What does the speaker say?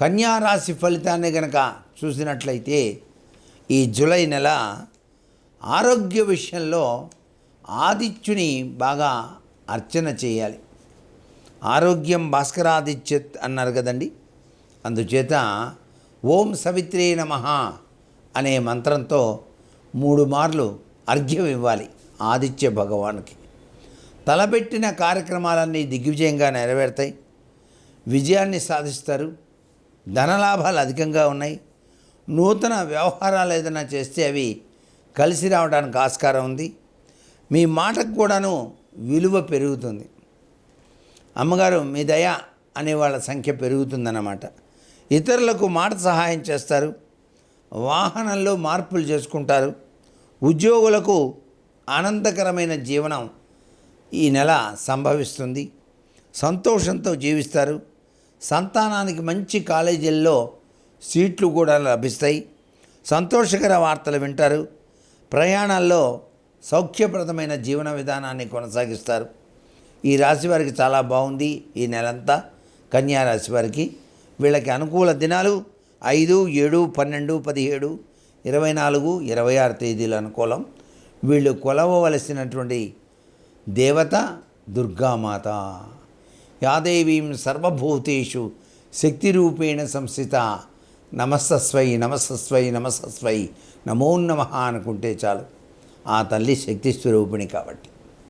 కన్యారాశి ఫలితాన్ని గనక చూసినట్లయితే ఈ జూలై నెల ఆరోగ్య విషయంలో ఆదిత్యుని బాగా అర్చన చేయాలి. ఆరోగ్యం భాస్కరాదిత్యత్ అన్నారు కదండి. అందుచేత ఓం సవిత్రే నమ అనే మంత్రంతో మూడు మార్లు అర్ఘ్యం ఇవ్వాలి ఆదిత్య భగవానుకి. తలపెట్టిన కార్యక్రమాలన్నీ దిగ్విజయంగా నెరవేరుతాయి. విజయాన్ని సాధిస్తారు. ధనలాభాలు అధికంగా ఉన్నాయి. నూతన వ్యవహారాలు ఏదైనా చేస్తే అవి కలిసి రావడానికి ఆస్కారం ఉంది. మీ మాటకు కూడాను విలువ పెరుగుతుంది. అమ్మగారు మీ దయ అనే వాళ్ళ సంఖ్య పెరుగుతుందన్నమాట. ఇతరులకు మాట సహాయం చేస్తారు. వాహనంలో మార్పులు చేసుకుంటారు. ఉద్యోగులకు ఆనందకరమైన జీవనం ఈ నెల సంభవిస్తుంది. సంతోషంతో జీవిస్తారు. సంతానానికి మంచి కాలేజీల్లో సీట్లు కూడా లభిస్తాయి. సంతోషకర వార్తలు వింటారు. ప్రయాణాల్లో సౌఖ్యప్రదమైన జీవన విధానాన్ని కొనసాగిస్తారు. ఈ రాశి వారికి చాలా బాగుంది ఈ నెలంతా. కన్యా రాశి వారికి వీళ్ళకి అనుకూల దినాలు ఐదు ఏడు పన్నెండు పదిహేడు ఇరవై నాలుగు ఇరవై ఆరు తేదీలు అనుకూలం. వీళ్ళు కొలవవలసినటువంటి దేవత దుర్గామాత. యాదేవీం సర్వభూతేషు శక్తిరూపేణ సంస్థిత. నమస్తస్వై నమస్తస్వై నమస్తస్వై. నమో నమ అనుకుంటే చాలు. ఆ తల్లి శక్తి స్వరూపిణి కాబట్టి.